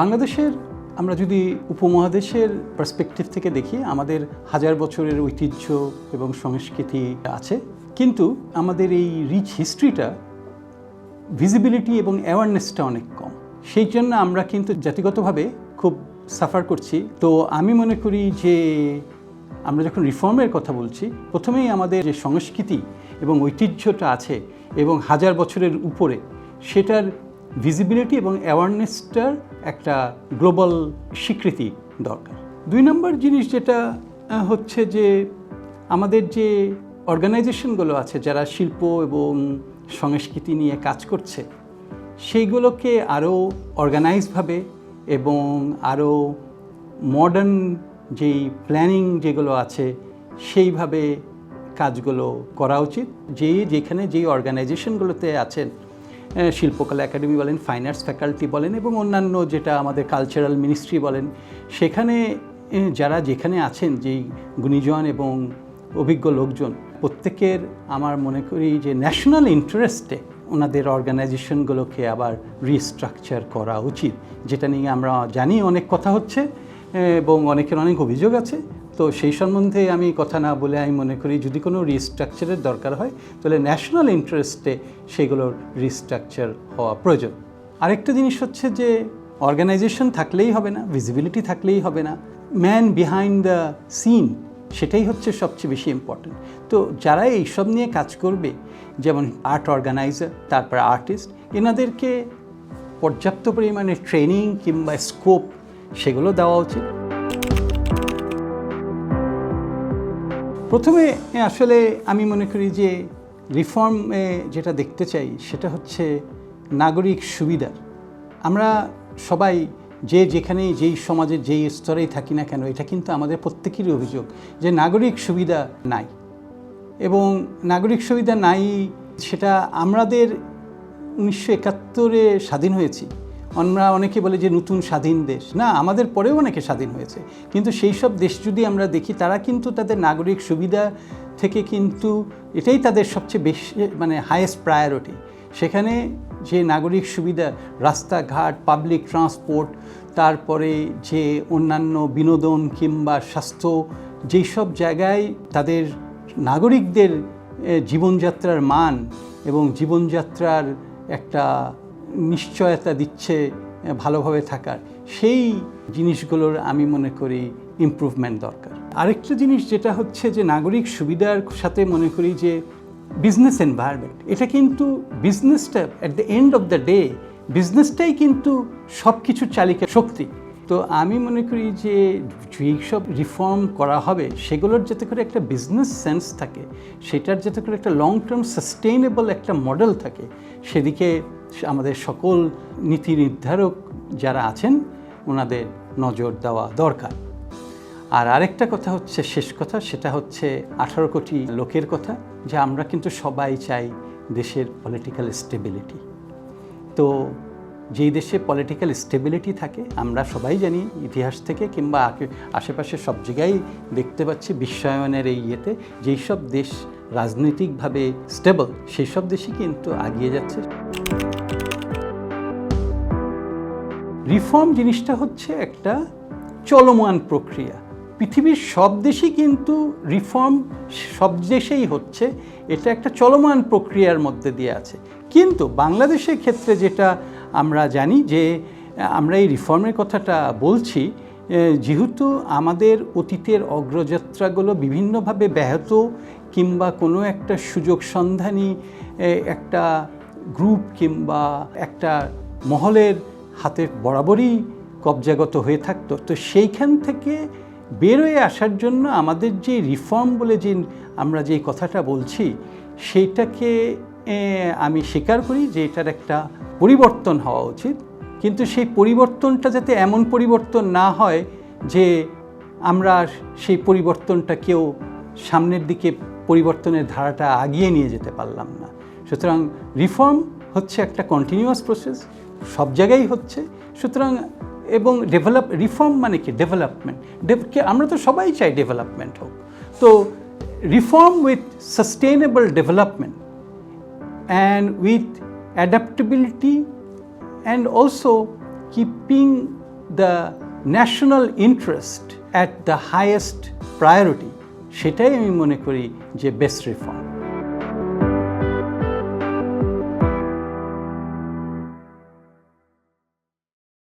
বাংলাদেশের, আমরা যদি উপমহাদেশের পার্সপেক্টিভ থেকে দেখি, আমাদের হাজার বছরের ঐতিহ্য এবং সংস্কৃতি আছে। কিন্তু আমাদের এই রিচ হিস্ট্রিটা ভিজিবিলিটি এবং অ্যাওয়ারনেসটা অনেক কম। সেই জন্য আমরা কিন্তু জাতিগতভাবে খুব সাফার করছি। তো আমি মনে করি যে আমরা যখন রিফর্মের কথা বলছি, প্রথমেই আমাদের যে সংস্কৃতি এবং ঐতিহ্যটা আছে এবং হাজার বছরের উপরে, সেটার ভিজিবিলিটি এবং অ্যাওয়ারনেসটার একটা গ্লোবাল স্বীকৃতি দরকার। দুই নম্বর জিনিস যেটা হচ্ছে যে আমাদের যে অর্গানাইজেশনগুলো আছে, যারা শিল্প এবং সংস্কৃতি নিয়ে কাজ করছে, সেইগুলোকে আরও অর্গানাইজভাবে এবং আরও মডার্ন যেই প্ল্যানিং যেগুলো আছে, সেইভাবে কাজগুলো করা উচিত। যে যেখানে যেই অর্গানাইজেশনগুলোতে আছেন শিল্পকলা একাডেমি বলেন ফাইন আর্টস ফ্যাকাল্টি বলেন এবং অন্যান্য যেটা আমাদের কালচারাল মিনিস্ট্রি বলেন, সেখানে যারা যেখানে আছেন, যেই গুণীজন এবং অভিজ্ঞ লোকজন, প্রত্যেকের আমার মনে করি যে ন্যাশনাল ইন্টারেস্টে ওনাদের অর্গানাইজেশনগুলোকে আবার রিস্ট্রাকচার করা উচিত, যেটা নিয়ে আমরা জানি অনেক কথা হচ্ছে এবং অনেকের অনেক অভিযোগ আছে। তো সেই সম্বন্ধে আমি কথা না বলে আমি মনে করি যদি কোনো রিস্ট্রাকচারের দরকার হয়, তাহলে ন্যাশনাল ইন্টারেস্টে সেগুলোর রিস্ট্রাকচার হওয়া প্রয়োজন। আরেকটা জিনিস হচ্ছে যে অর্গানাইজেশন থাকলেই হবে না ভিজিবিলিটি থাকলেই হবে না। ম্যান বিহাইন্ড দ্য সিন সেটাই হচ্ছে সবচেয়ে বেশি ইম্পর্ট্যান্ট তো যারা এইসব নিয়ে কাজ করবে, যেমন আর্ট অর্গানাইজার তারপর আর্টিস্ট এনাদেরকে পর্যাপ্ত পরিমাণে ট্রেনিং কিংবা স্কোপ সেগুলো দেওয়া উচিত। প্রথমে আসলে আমি মনে করি যে রিফর্মে যেটা দেখতে চাই সেটা হচ্ছে নাগরিক সুবিধার। আমরা সবাই যে যেখানে যেই সমাজের যেই স্তরেই থাকি না কেন, এটা কিন্তু আমাদের প্রত্যেকেরই অভিযোগ যে নাগরিক সুবিধা নাই। এবং নাগরিক সুবিধা নাই, সেটা আমাদের উনিশশো একাত্তরে স্বাধীন হয়েছি। আমরা অনেকে বলে যে নতুন স্বাধীন দেশ। না, আমাদের পরেও অনেকে স্বাধীন হয়েছে। কিন্তু সেই সব দেশ যদি আমরা দেখি, তারা কিন্তু তাদের নাগরিক সুবিধা থেকে কিন্তু এটাই তাদের সবচেয়ে বেশি মানে হায়েস্ট প্রায়োরিটি সেখানে যে নাগরিক সুবিধা, রাস্তাঘাট পাবলিক ট্রান্সপোর্ট তারপরে যে অন্যান্য বিনোদন কিংবা স্বাস্থ্য যেই সব জায়গায় তাদের নাগরিকদের জীবনযাত্রার মান এবং জীবনযাত্রার একটা নিশ্চয়তা দিচ্ছে ভালোভাবে থাকার। সেই জিনিসগুলোর আমি মনে করি ইম্প্রুভমেন্ট দরকার। আরেকটা জিনিস যেটা হচ্ছে যে নাগরিক সুবিধার সাথে মনে করি যে বিজনেস এনভায়রনমেন্ট এটা কিন্তু বিজনেসটা at the end of the day বিজনেসটাই কিন্তু সব কিছুর চালিকা শক্তি। তো আমি মনে করি যে যেসব রিফর্ম করা হবে, সেগুলোর যাতে করে একটা বিজনেস সেন্স থাকে, সেটার যাতে করে একটা লং টার্ম সাস্টেইনেবল একটা মডেল থাকে, সেদিকে আমাদের সকল নীতি নির্ধারক যারা আছেন, ওনাদের নজর দেওয়া দরকার। আর আরেকটা কথা হচ্ছে, শেষ কথা, সেটা হচ্ছে আঠারো কোটি লোকের কথা, যে আমরা কিন্তু সবাই চাই দেশের পলিটিক্যাল স্টেবিলিটি তো যেই দেশে পলিটিক্যাল স্টেবিলিটি থাকে, আমরা সবাই জানি ইতিহাস থেকে কিংবা আশেপাশে সব জায়গায় দেখতে পাচ্ছি বিশ্বায়নের এই ইয়েতে, যেই সব দেশ রাজনৈতিকভাবে স্টেবল সেই সব দেশই কিন্তু আগিয়ে যাচ্ছে। রিফর্ম জিনিসটা হচ্ছে একটা চলমান প্রক্রিয়া। পৃথিবীর সব দেশই কিন্তু রিফর্ম সব দেশেই হচ্ছে, এটা একটা চলমান প্রক্রিয়ার মধ্যে দিয়ে আছে। কিন্তু বাংলাদেশের ক্ষেত্রে যেটা আমরা জানি যে, আমরা এই রিফর্মের কথাটা বলছি যেহেতু আমাদের অতীতের অগ্রযাত্রাগুলো বিভিন্নভাবে ব্যাহত কিংবা কোনো একটা সুযোগ সন্ধানী একটা গ্রুপ কিংবা একটা মহলের হাতে বরাবরই কবজাগত হয়ে থাকতো, তো সেইখান থেকে বেরোয় আসার জন্য আমাদের যে রিফর্ম বলে যে আমরা যে কথাটা বলছি, সেইটাকে আমি স্বীকার করি যে এটার একটা পরিবর্তন হওয়া উচিত। কিন্তু সেই পরিবর্তনটা যাতে এমন পরিবর্তন না হয় যে আমরা সেই পরিবর্তনটা কেউ সামনের দিকে পরিবর্তনের ধারাটা আগিয়ে নিয়ে যেতে পারলাম না। সুতরাং রিফর্ম হচ্ছে একটা কন্টিনিউয়াস প্রসেস সব জায়গায় হচ্ছে। সুতরাং এবং ডেভেলপ রিফর্ম মানে কি? ডেভেলপমেন্ট আমরা তো সবাই চাই ডেভেলপমেন্ট হোক। তো reform with sustainable development and with adaptability and also keeping the national interest at the highest priority সেটাই আমি মনে করি যে বেস্ট রিফর্ম